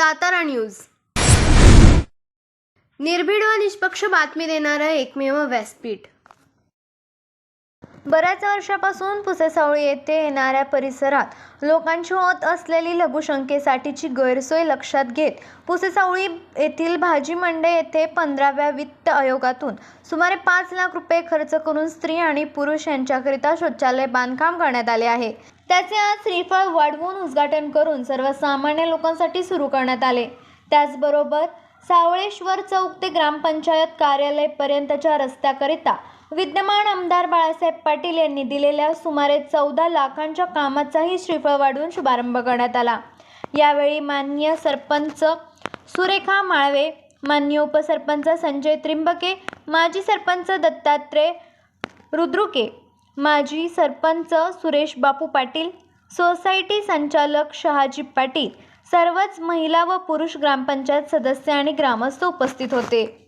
Satara news. निर्भीड व निष्पक्ष बातमी देणारं एकमेव व्यासपीठ. बऱ्याच वर्षापासून पुसेसावळी येथे येणाऱ्या परिसरात लोकांची होत असलेली लघुशंकेसाठीची गैरसोय लक्षात घेत पुसेसावळी येथील भाजी मंडई येथे पंधराव्या वित्त आयोगातून सुमारे पाच लाख रुपये खर्च करून स्त्री आणि पुरुष यांच्याकरिता शौचालय बांधकाम करण्यात आले आहे. त्याचे आज श्रीफळ वाढवून उद्घाटन करून सर्वसामान्य लोकांसाठी सुरू करण्यात आले. त्याचबरोबर सावळेश्वर चौक ते ग्रामपंचायत कार्यालयपर्यंतच्या रस्त्याकरिता विद्यमान आमदार बाळासाहेब पाटील यांनी दिलेल्या सुमारे चौदा लाखांच्या कामाचाही श्रीफळ वाढवून शुभारंभ करण्यात आला. यावेळी माननीय सरपंच सुरेखा माळवे मान्य उपसरपंच संजय त्रिंबके माजी सरपंच दत्तात्रय रुद्रुके माजी सरपंच सुरेश बापू पाटील सोसायटी संचालक शहाजी पाटील सर्वच महिला व पुरुष ग्रामपंचायत सदस्य आणि ग्रामस्थ उपस्थित होते.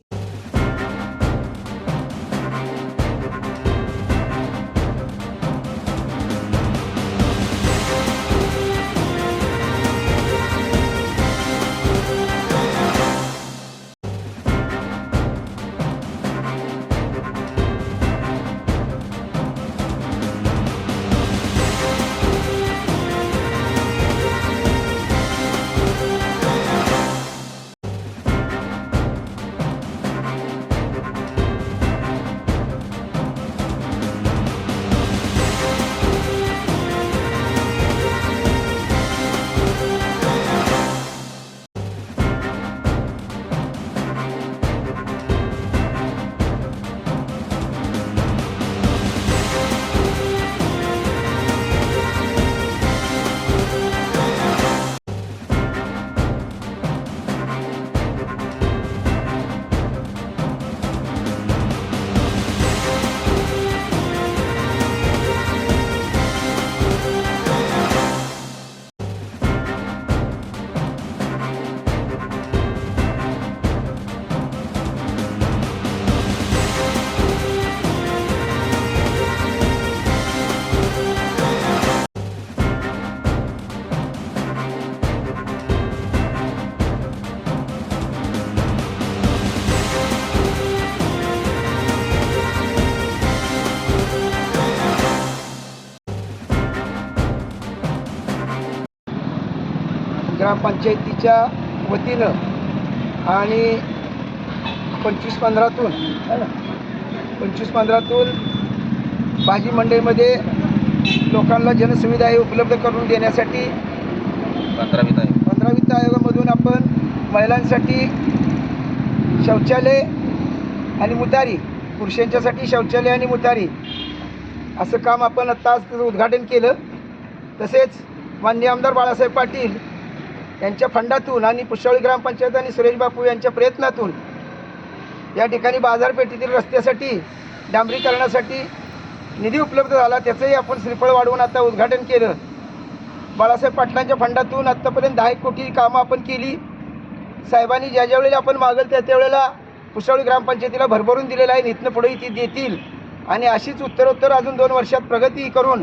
ग्रामपंचायतीच्या वतीनं आणि पंचवीस पंधरातून पंचवीस पंधरातून भाजी मंडईमध्ये लोकांना जनसुविधा हे उपलब्ध करून देण्यासाठी पंधरावीत आहे. पंधरा वित्त आयोगामधून आपण महिलांसाठी शौचालय आणि मुतारी पुरुषांच्यासाठी शौचालय आणि मुतारी असं काम आपण आत्ता उद्घाटन केलं. तसेच माननीय आमदार बाळासाहेब पाटील यांच्या फंडातून आणि पुष्यावळी ग्रामपंचायत आणि सुरेश बापू यांच्या प्रयत्नातून या ठिकाणी बाजारपेठेतील रस्त्यासाठी डांबरीकरणासाठी निधी उपलब्ध झाला. त्याचंही आपण श्रीफळ वाढवून आता उद्घाटन केलं. बाळासाहेब पाटलांच्या फंडातून आत्तापर्यंत दहा एक कोटी कामं आपण केली. साहेबांनी ज्या ज्या वेळेला आपण मागेल त्या त्यावेळेला पुष्यावळी ग्रामपंचायतीला भरभरून दिलेला आहे. इथनं पुढेही ती देतील. आणि अशीच उत्तरोत्तर अजून दोन वर्षात प्रगती करून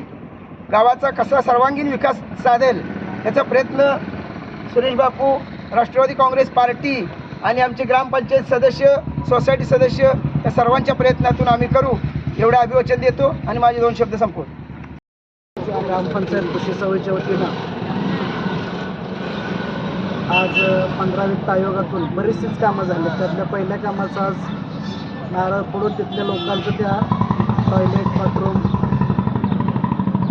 गावाचा कसा सर्वांगीण विकास साधेल याचा प्रयत्न सुरेश बापू राष्ट्रवादी काँग्रेस पार्टी आणि आमचे ग्रामपंचायत सदस्य सोसायटी सदस्य या सर्वांच्या प्रयत्नातून आम्ही करू एवढं अभिवचन देतो आणि माझे दोन शब्द संपवतो. ग्रामपंचायत कृषी सवयीच्या वतीनं आज पंधरा वित्त आयोगातून बरीचशीच कामं झाली त्यातल्या पहिल्या कामाचं आज नारळ पडून तिथल्या लोकांचं त्या टॉयलेट बाथरूम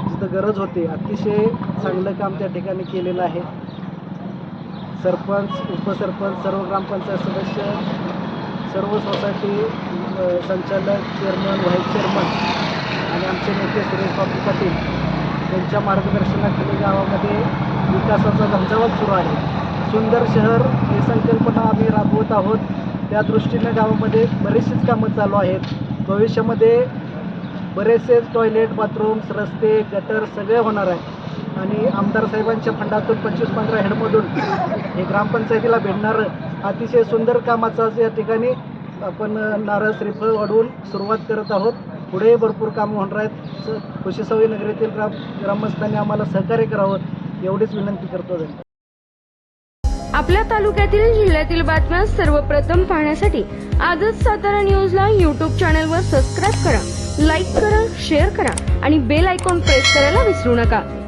जिथं गरज होती अतिशय चांगलं काम त्या ठिकाणी केलेलं आहे. सरपंच उपसरपंच सर्व ग्रामपंचायत सदस्य सर्व सोसायटी संचालक चेअरमन व्हाईस चेअरमन आणि आमचे नेते सुरेश बाबू पाटील यांच्या मार्गदर्शनाखाली गावामध्ये विकासाचा झंझावत सुरू आहे. सुंदर शहर ही संकल्पना आम्ही राबवत आहोत. त्या दृष्टीनं गावामध्ये बरीचशीच कामं चालू आहेत. भविष्यामध्ये बरेचसेच टॉयलेट बाथरूम्स रस्ते गटर सगळे होणार आहे आणि आमदार साहेबांच्या फंडातून पंचवीस पंधरा हेडमधून हे ग्रामपंचायतीला भेटणारं अतिशय सुंदर कामाचं आज या ठिकाणी आपण नारळ श्रीफळ वाढवून सुरुवात करत आहोत. पुढेही भरपूर कामं होणार आहेत. स- खुशीसवयी नगरीतील ग्राम ग्रामस्थांनी आम्हाला सहकार्य करावं एवढीच विनंती करतो आपल्या तालुक्यातील जिल्ह्यातील बातम्या सर्वप्रथम पाहण्यासाठी आजच सातारा न्यूजला यूट्यूब चॅनलवर सबस्क्राईब करा लाईक करा शेअर करा आणि बेल आयकॉन प्रेस करायला विसरू नका.